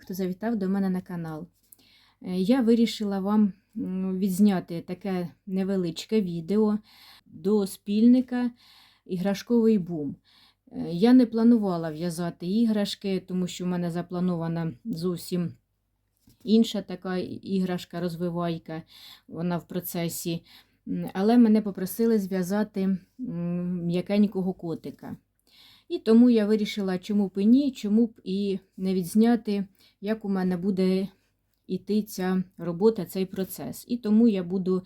хто завітав до мене на канал. Е, Я вирішила вам відзняти таке невеличке відео до спільника Іграшковий бум. Е, Я не планувала в'язати іграшки, тому що в мене запланована зовсім інша така іграшка, розвивайка, вона в процесі. Але мене попросили зв'язати м'якенького котика. І тому я вирішила, чому б і ні, чому б і не відзняти, як у мене буде йти ця робота, цей процес. І тому я буду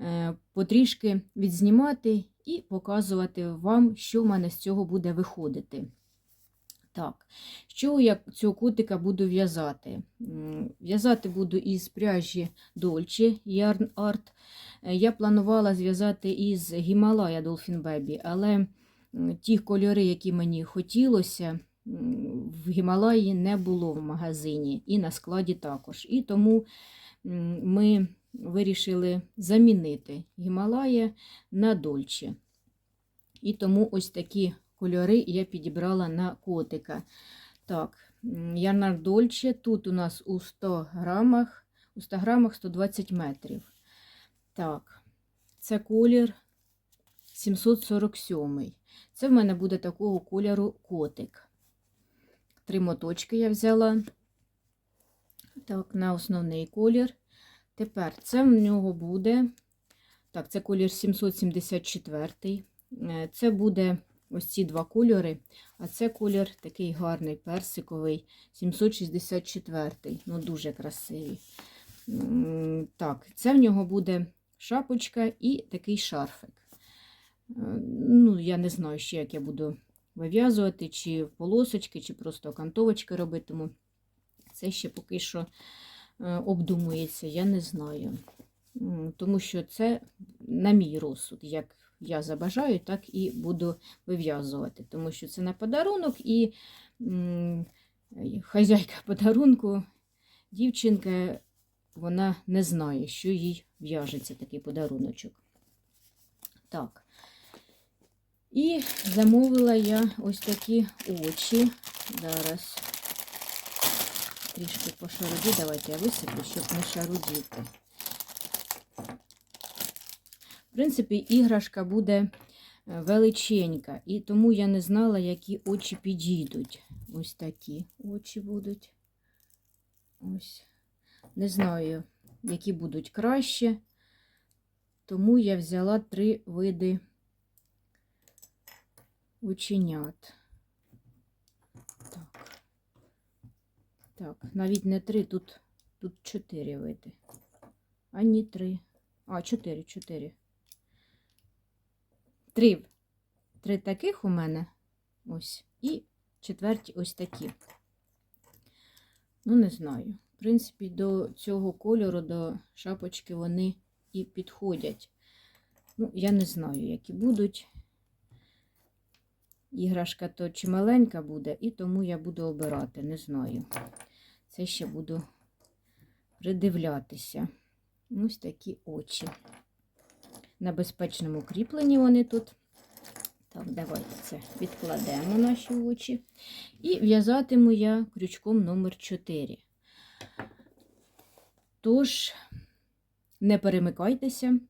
е, потрішки відзнімати і показувати вам, що в мене з цього буде виходити. Так, що я цього котика буду в'язати? В'язати буду із пряжі Dolce Yarn Art. Е, Я планувала зв'язати із Гімалая Dolphin Baby, але ті кольори, які мені хотілося, в Гімалаї не було в магазині і на складі також. І тому ми вирішили замінити Гімалая на Дольче. І тому ось такі кольори я підібрала на котика. Так, м, Ярнар Дольче. Тут у нас у 100 грамах, у 100 грамах 120 метрів. Так, це колір 747. Це в мене буде такого кольору котик. Три моточки я взяла. Так, на основний колір. Тепер це в нього буде. Так, це колір 774. Е, Це буде ось ці два кольори. А це колір такий гарний, персиковий, 764. Ну, дуже красивий. Так, це в нього буде шапочка і такий шарфик. Е, Ну, я не знаю ще, як я буду вив'язувати, чи полосочки, чи просто окантовочки робитиму. Це ще поки що е, обдумується, я не знаю. Тому що це на мій розсуд. Як я забажаю, так і буду вив'язувати. Тому що це на подарунок і хазяйка подарунку, дівчинка, вона не знає, що їй в'яжеться такий подаруночок. Так. І замовила я ось такі очі. Зараз трішки пошарудю. Давайте я висиплю, щоб не шарудіти. В принципі, іграшка буде е, величенька, і тому я не знала, які очі підійдуть. Ось такі очі будуть. Ось. Не знаю, які будуть краще. Тому я взяла три види оченят. Так. Так, навіть не три, тут, тут чотири види. А ні, три. А, чотири, чотири. Три. Три таких у мене. Ось. І четверті ось такі. Ну, не знаю. В принципі, до цього кольору, до шапочки вони і підходять. Ну, я не знаю, які будуть. Іграшка то чи маленька буде, і тому я буду обирати, не знаю. Це ще буду придивлятися. Ось такі очі. На безпечному кріпленні вони тут. Так, давайте це відкладемо наші очі. І в'язатиму я крючком номер 4. Тож, не перемикайтеся,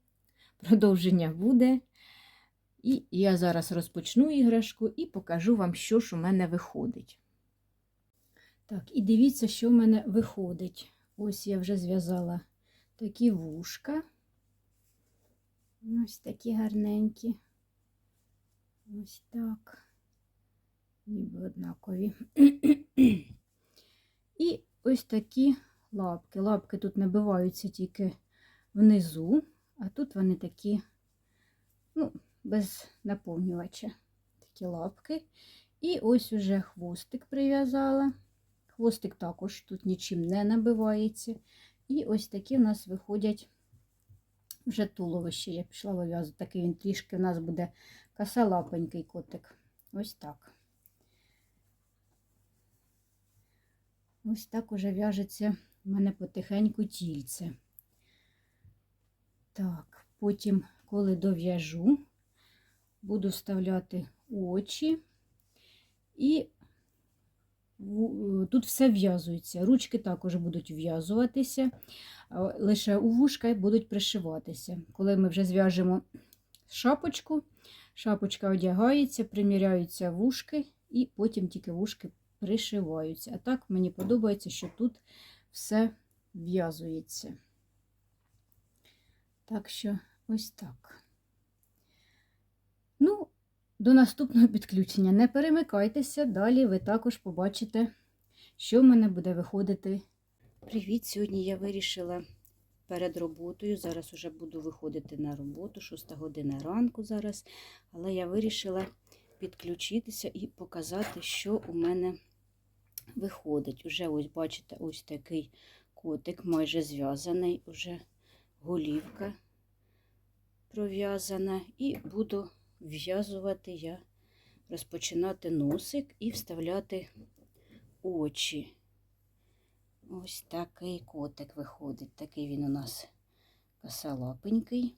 продовження буде. І я зараз розпочну іграшку і покажу вам, що ж у мене виходить. Так, і дивіться, що в мене виходить. Ось я вже зв'язала такі вушка. Ось такі гарненькі. Ось так. Ніби однакові. І ось такі лапки. Лапки тут набиваються тільки внизу, а тут вони такі, ну, без наповнювача. Такі лапки. І ось уже хвостик прив'язала. Хвостик також тут нічим не набивається. І ось такі в нас виходять вже туловище. Я пішла вив'язувати. Такий він трішки в нас буде косолапенький котик. Ось так. Ось так уже в'яжеться в мене потихеньку тільце. Так, потім, коли дов'яжу, буду вставляти очі і тут все в'язується. Ручки також будуть в'язуватися, лише у вушка будуть пришиватися. Коли ми вже зв'яжемо шапочку, шапочка одягається, приміряються вушки, і потім тільки вушки пришиваються. А так мені подобається, що тут все в'язується. Так що ось так. До наступного підключення. Не перемикайтеся, далі ви також побачите, що в мене буде виходити. Привіт! Сьогодні я вирішила перед роботою. Зараз вже буду виходити на роботу, 6 година ранку зараз. Але я вирішила підключитися і показати, що у мене виходить. Уже ось, бачите, ось такий котик майже зв'язаний, уже голівка пров'язана. І буду в'язувати я, розпочинати носик і вставляти очі. Ось такий котик виходить. Такий він у нас косолапенький.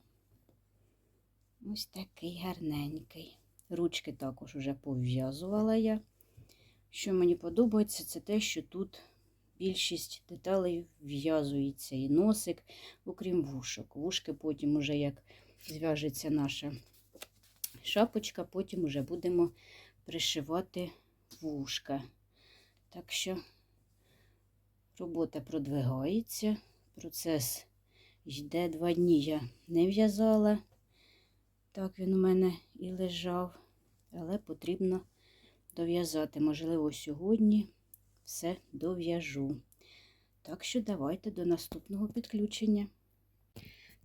Ось такий гарненький. Ручки також уже пов'язувала я. Що мені подобається, це те, що тут більшість деталей в'язується і носик, окрім вушок. Вушки потім, уже як зв'яжеться наша шапочка, потім уже будемо пришивати вушка. Так що робота продвигається, процес йде два дні. Я не в'язала. Так він у мене і лежав, але потрібно дов'язати. Можливо, сьогодні все дов'яжу. Так що давайте до наступного підключення.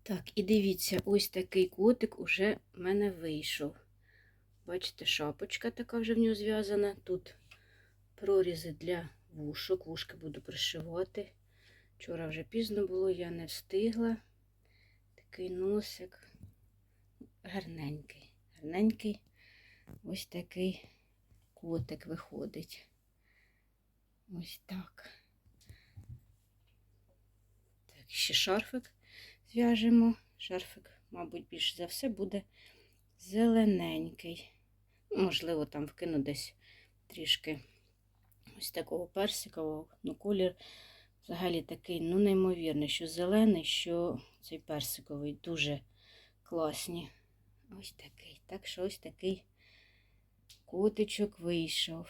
Так, і дивіться, ось такий котик уже в мене вийшов. Бачите, шапочка така вже в нього зв'язана. Тут прорізи для вушок. Вушки буду пришивати. Вчора вже пізно було, я не встигла. Такий носик. Гарненький. Гарненький. Ось такий котик виходить. Ось так. Так, ще шарфик зв'яжемо. Шарфик, мабуть, більше за все буде зелененький. Ну, Можливо, там вкину десь трішки ось такого персикового. Ну, колір взагалі такий, ну, неймовірний, що зелений, що цей персиковий дуже класні. Ось такий. Так що ось такий котичок вийшов.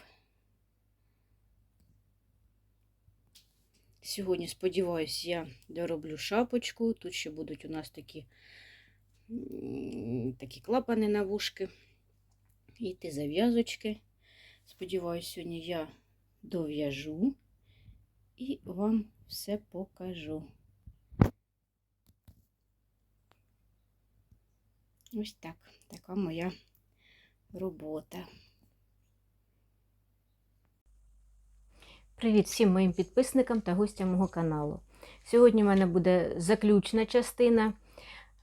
Сьогодні, сподіваюсь, я дороблю шапочку. Тут ще будуть у нас такі, такі клапани на вушки. І ті зав'язочки. Сподіваюсь, сьогодні я дов'яжу і вам все покажу. Ось так, така моя робота. Привіт всім моїм підписникам та гостям мого каналу. Сьогодні в мене буде заключна частина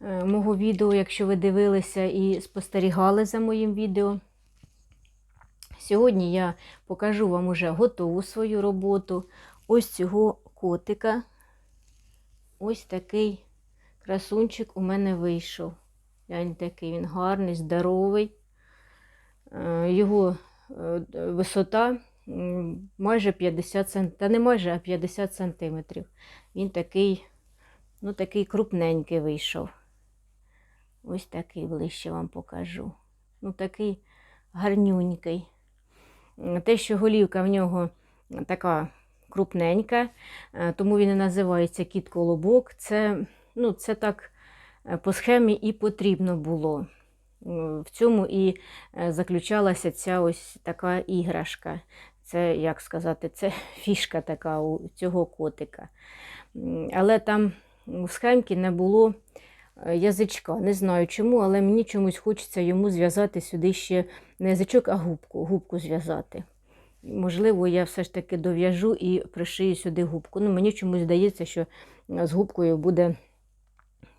е, мого відео, якщо ви дивилися і спостерігали за моїм відео. Сьогодні я покажу вам уже готову свою роботу. Ось цього котика. Ось такий красунчик у мене вийшов. Гляньте, такий він гарний, здоровий. Е, Його е, висота майже 50 см, та не майже, а 50 сантиметрів. Він такий, ну, такий крупненький вийшов. Ось такий ближче вам покажу. Ну, такий гарнюнький. Те, що голівка в нього така крупненька, е, тому він і називається кіт колобок. Це, ну, це так е, по схемі і потрібно було. В цьому і е, заключалася ця ось така іграшка. Це, як сказати, це фішка така у цього котика. Але там у схемці не було е, язичка. Не знаю чому, але мені чомусь хочеться йому зв'язати сюди ще не язичок, а губку, губку зв'язати. Можливо, я все ж таки дов'яжу і пришию сюди губку. Ну, мені чомусь здається, що з губкою буде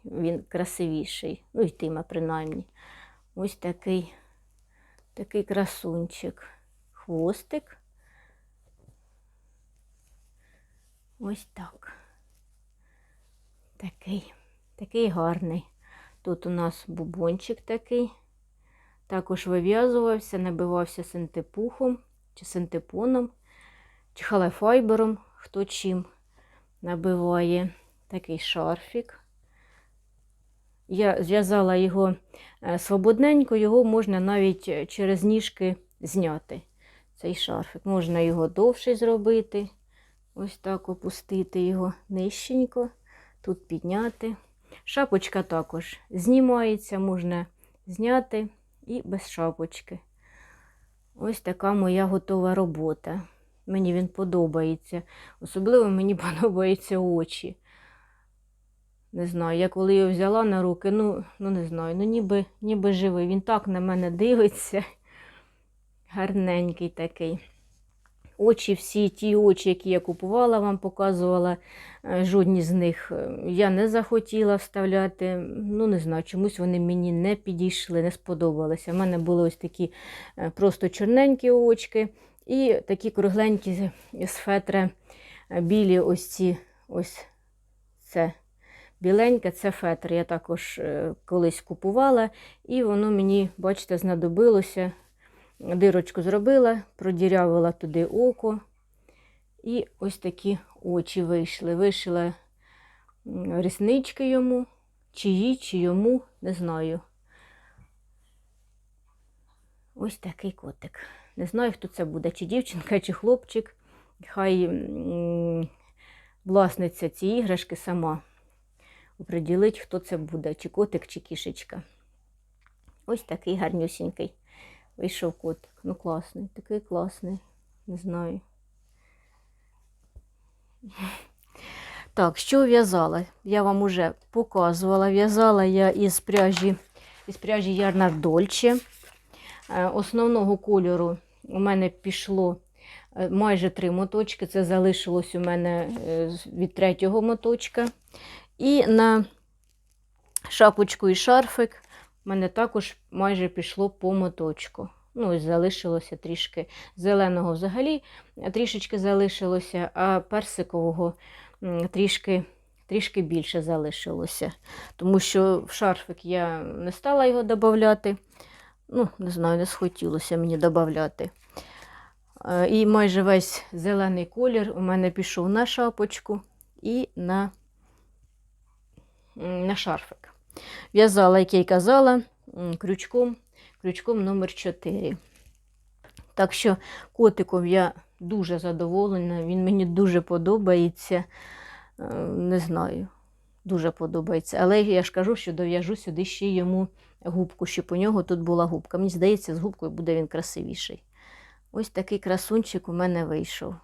він красивіший. Ну, йтиме принаймні. Ось такий, такий красунчик. Хвостик. Ось так. Такий, такий гарний. Тут у нас бубончик такий. Також вив'язувався, набивався синтепухом чи синтепоном. чи халефайбером, хто чим набиває. Такий шарфік. Я зв'язала його е, свободненько, його можна навіть е, через ніжки зняти. Цей шарфик. Можна його довше зробити. Ось так опустити його нижченько, тут підняти. Шапочка також знімається, можна зняти і без шапочки. Ось така моя готова робота. Мені він подобається. Особливо мені подобаються очі. Не знаю, я коли його взяла на руки, ну, ну не знаю, ну ніби, ніби живий. Він так на мене дивиться. Гарненький такий. Очі, всі ті очі, які я купувала, вам показувала, е, жодні з них е, я не захотіла вставляти. Ну, не знаю, чомусь вони мені не підійшли, не сподобалися. У мене були ось такі е, просто чорненькі очки і такі кругленькі з- е, білі ось ці ось це. Біленьке це фетр. Я також колись купувала, і воно мені, бачите, знадобилося. Дирочку зробила, продірявила туди око. І ось такі очі вийшли. Вишила ріснички йому, чи їй, чи йому, не знаю. Ось такий котик. Не знаю, хто це буде, чи дівчинка, чи хлопчик. Хай власниця цієї іграшки сама оприділить, хто це буде, чи котик, чи кішечка. Ось такий гарнюсінький. Вийшов котик. Ну класний, такий класний. Не знаю. Так, що в'язала? Я вам уже показувала. В'язала я із пряжі, із пряжі Ярнар Дольче. Е, Основного кольору у мене пішло е, майже три моточки. Це залишилось у мене е, від третього моточка. І на шапочку і шарфик у мене також майже пішло по моточку. Ну, ось залишилося трішки зеленого взагалі, трішечки залишилося, а персикового трішки, трішки більше залишилося. Тому що в шарфик я не стала його додати. Ну, не знаю, не схотілося мені додати. І майже весь зелений колір у мене пішов на шапочку і на, на шарфик. В'язала, як я й казала, крючком, крючком номер 4. Так що котиком я дуже задоволена, він мені дуже подобається. Е, Не знаю, дуже подобається. Але я ж кажу, що дов'яжу сюди ще йому губку, щоб у нього тут була губка. Мені здається, з губкою буде він красивіший. Ось такий красунчик у мене вийшов.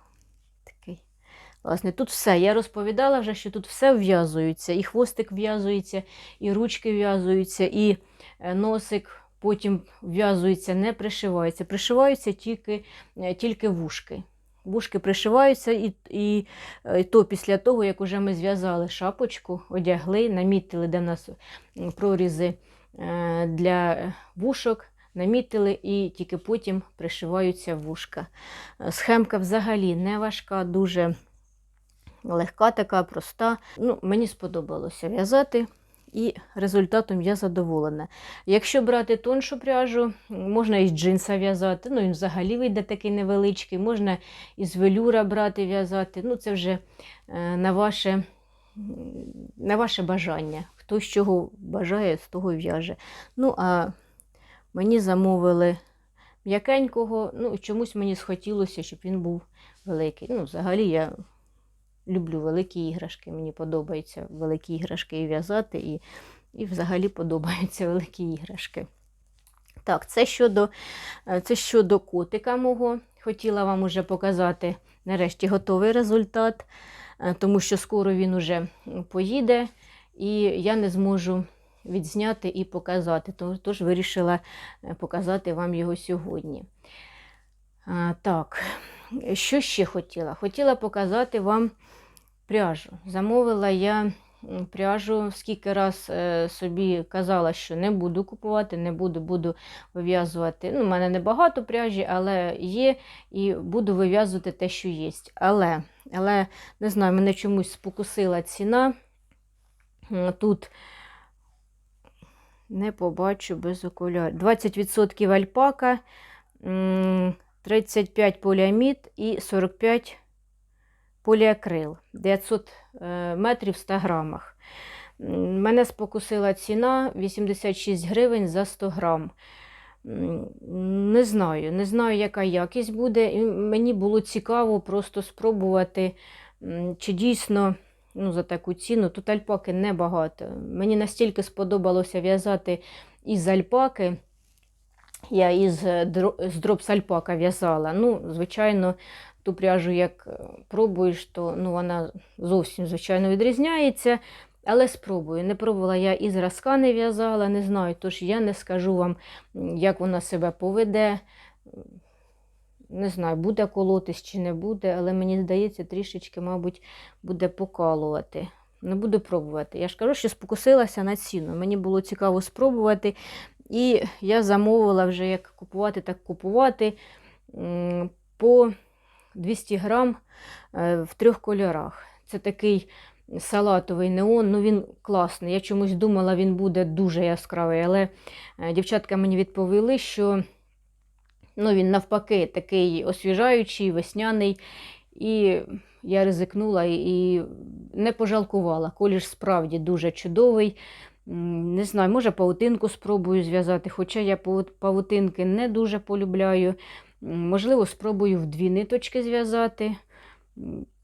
Власне, тут все. Я розповідала вже, що тут все в'язується. І хвостик в'язується, і ручки в'язуються, і е, носик потім в'язується, не пришивається. Пришиваються тільки, е, тільки вушки. Вушки пришиваються, і, і, е, і то після того, як уже ми зв'язали шапочку, одягли, намітили, де в нас прорізи е, для вушок, намітили і тільки потім пришиваються вушка. Е, Схемка взагалі не важка, дуже легка, така проста. Ну, мені сподобалося в'язати. І результатом я задоволена. Якщо брати тоншу пряжу, можна із джинса в'язати. Ну, він взагалі вийде такий невеличкий, можна із велюра брати в'язати. Ну, це вже е, на ваше, на ваше бажання. Хто з чого бажає, з того в'яже. Ну, а мені замовили м'якенького, ну, чомусь мені схотілося, щоб він був великий. Ну, взагалі я люблю великі іграшки. Мені подобаються великі іграшки і в'язати, і, і взагалі подобаються великі іграшки. Так, це щодо, е, це щодо котика мого. Хотіла вам уже показати нарешті готовий результат, е, тому що скоро він уже поїде, і я не зможу відзняти і показати. Тож, вирішила е, показати вам його сьогодні. Так, що ще хотіла? Хотіла показати вам пряжу. Замовила я пряжу, скільки раз е, собі казала, що не буду купувати, не буду, буду вив'язувати. Ну, у мене небагато пряжі, але є, і буду вив'язувати те, що є. Але, але не знаю, мене чомусь спокусила ціна. Тут не побачу без окулярів. 20% альпака, 35 поліамід і 45 поліакрил 900 е, метрів в 100 грамах. Мене спокусила ціна 86 гривень за 100 грам. Не знаю, не знаю, яка якість буде. І мені було цікаво просто спробувати, чи дійсно ну, за таку ціну. Тут альпаки небагато. Мені настільки сподобалося в'язати із альпаки. Я із е, з альпака в'язала. Ну, звичайно, ту пряжу, як е, пробуєш, то ну, вона зовсім, звичайно, відрізняється. Але спробую. Не пробувала я і зразка не в'язала, не знаю. Тож я не скажу вам, як вона себе поведе. Не знаю, буде колотись чи не буде, але мені здається, трішечки, мабуть, буде покалувати. Не буду пробувати. Я ж кажу, що спокусилася на ціну. Мені було цікаво спробувати. І я замовила вже як купувати, так купувати по 200 грам е, в трьох кольорах. Це такий салатовий неон, ну він класний. Я чомусь думала, він буде дуже яскравий, але е, дівчатка мені відповіли, що ну, він навпаки такий освіжаючий, весняний. І я ризикнула і, не пожалкувала. Колір справді дуже чудовий. Не знаю, може павутинку спробую зв'язати, хоча я павутинки не дуже полюбляю. Можливо, спробую в дві ниточки зв'язати.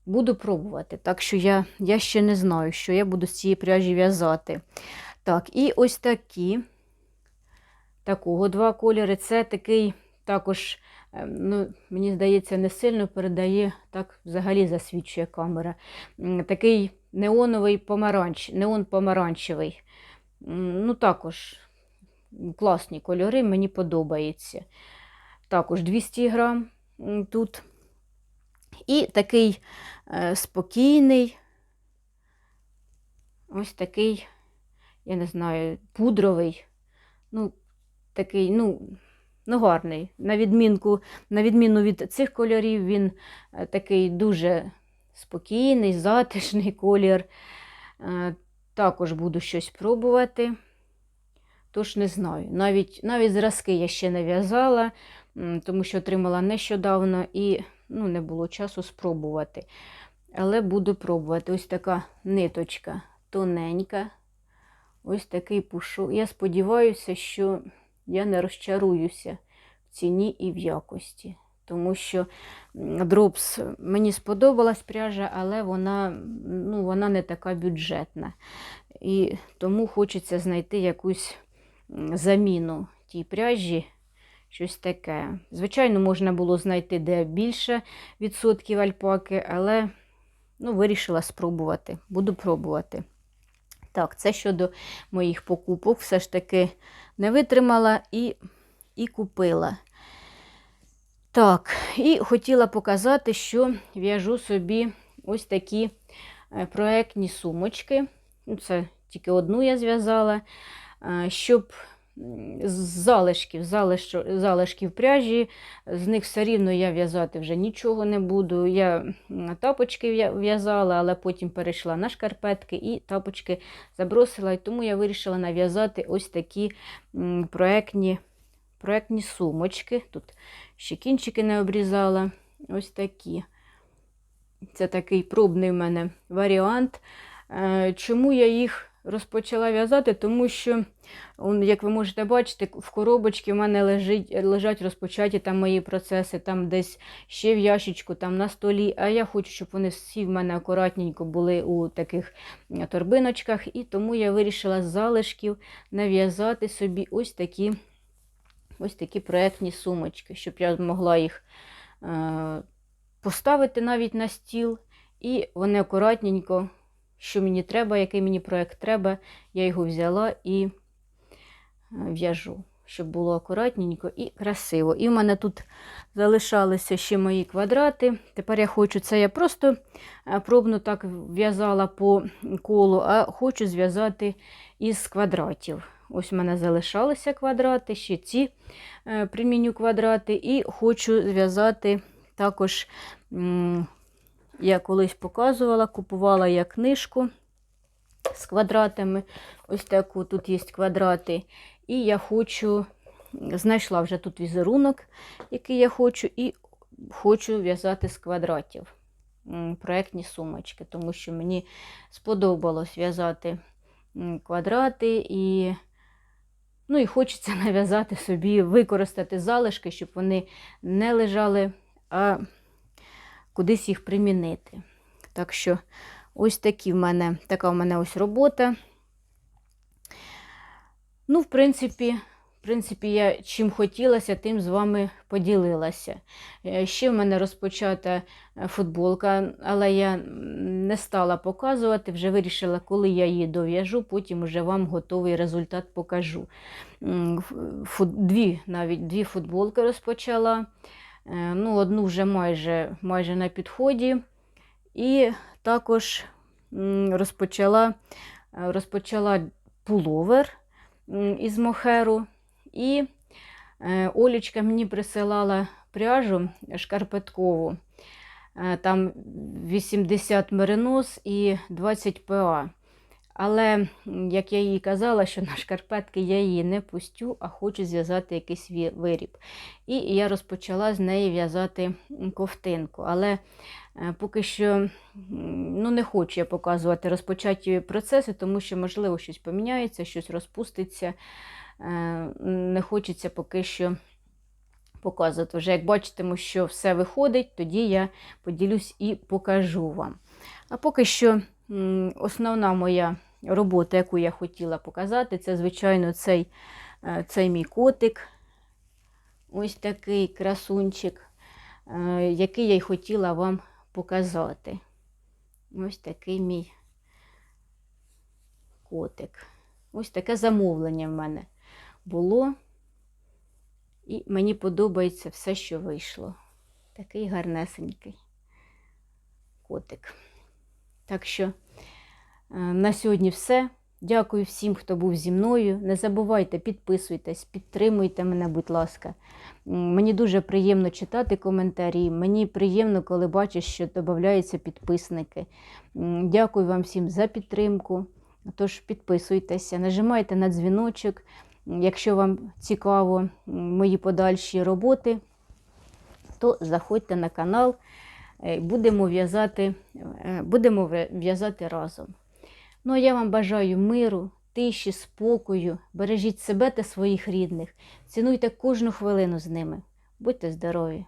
Буду пробувати. Так що я, я ще не знаю, що я буду з цієї пряжі в'язати. Так, і ось такі. Такого два кольори. Це такий також, е, ну, мені здається, не сильно передає, так взагалі засвідчує камера. Такий неоновий помаранч, неон помаранчевий. Ну, також класні кольори, мені подобається. Також 200 грам тут. І такий е, спокійний, ось такий, я не знаю, пудровий. Ну, такий, ну, ну гарний. На, відмінку, на відміну від цих кольорів, він е, такий дуже спокійний, затишний колір. Е, Також буду щось пробувати. Тож не знаю. Навіть, навіть зразки я ще не в'язала, тому що отримала нещодавно і ну, не було часу спробувати. Але буду пробувати. Ось така ниточка тоненька. Ось такий пушок. Я сподіваюся, що я не розчаруюся в ціні і в якості. Тому що дропс мені сподобалась пряжа, але вона, ну, вона не така бюджетна. І тому хочеться знайти якусь заміну тій пряжі, щось таке. Звичайно, можна було знайти де більше відсотків альпаки, але ну, вирішила спробувати. Буду пробувати. Так, це щодо моїх покупок. Все ж таки не витримала і, і купила. Так, і хотіла показати, що в'яжу собі ось такі е, проектні сумочки. Ну, Це тільки одну я зв'язала, е, щоб з залишків, залиш- залишків пряжі, з них все рівно я в'язати вже нічого не буду. Я тапочки в'язала, але потім перейшла на шкарпетки і тапочки забросила. І тому я вирішила нав'язати ось такі проектні, проектні сумочки. Тут ще кінчики не обрізала. Ось такі. Це такий пробний в мене варіант. Е, Чому я їх розпочала в'язати? Тому що, як ви можете бачити, в коробочці в мене лежить, лежать розпочаті там мої процеси, там десь ще в ящичку, там на столі. А я хочу, щоб вони всі в мене акуратненько були у таких торбиночках. І тому я вирішила з залишків нав'язати собі ось такі, ось такі проектні сумочки, щоб я могла їх е, поставити навіть на стіл. І вони акуратненько, що мені треба, який мені проєкт треба, я його взяла і е, в'яжу, щоб було акуратненько і красиво. І в мене тут залишалися ще мої квадрати. Тепер я хочу, це я просто е, пробно так в'язала по колу, а хочу зв'язати із квадратів. Ось в мене залишалися квадрати, ще ці е, приміню квадрати, і хочу зв'язати також. Я колись показувала, купувала я книжку з квадратами. Ось таку тут є квадрати. І я хочу, знайшла вже тут візерунок, який я хочу, і хочу в'язати з квадратів. м, проектні сумочки, тому що мені сподобалось в'язати квадрати і, ну, і хочеться нав'язати собі, використати залишки, щоб вони не лежали, а кудись їх примінити. Так що ось такі в мене, така в мене ось робота. Ну, в принципі, в принципі, я чим хотілося, тим з вами поділилася. Е, Ще в мене розпочата е, футболка, але я не стала показувати, вже вирішила, коли я її дов'яжу, потім вже вам готовий результат покажу. Дві, навіть дві футболки розпочала. Е, Ну, одну вже майже, майже на підході. І також розпочала, е, розпочала пуловер із мохеру. І е, Олічка мені присилала пряжу шкарпеткову. Там 80 меринос і 20 ПА. Але, як я їй казала, що на шкарпетки я її не пустю, а хочу зв'язати якийсь виріб. І я розпочала з неї в'язати ковтинку. Але е, поки що ну, не хочу я показувати розпочаті процеси, тому що, можливо, щось поміняється, щось розпуститься. Е, Не хочеться поки що показувати. Вже як бачитиму, що все виходить, тоді я поділюсь і покажу вам. А поки що основна моя робота, яку я хотіла показати, це, звичайно, цей, е, цей мій котик. Ось такий красунчик, е, який я й хотіла вам показати. Ось такий мій котик. Ось таке замовлення в мене було. І мені подобається все, що вийшло. Такий гарнесенький котик. Так що на сьогодні все. Дякую всім, хто був зі мною. Не забувайте, підписуйтесь, підтримуйте мене, будь ласка. Мені дуже приємно читати коментарі. Мені приємно, коли бачиш, що додаються підписники. Дякую вам всім за підтримку. Тож підписуйтеся, нажимайте на дзвіночок. Якщо вам цікаво мої подальші роботи, то заходьте на канал. Е, Будемо в'язати, е, будемо в'язати разом. Ну, а я вам бажаю миру, тиші, спокою. Бережіть себе та своїх рідних. Цінуйте кожну хвилину з ними. Будьте здорові!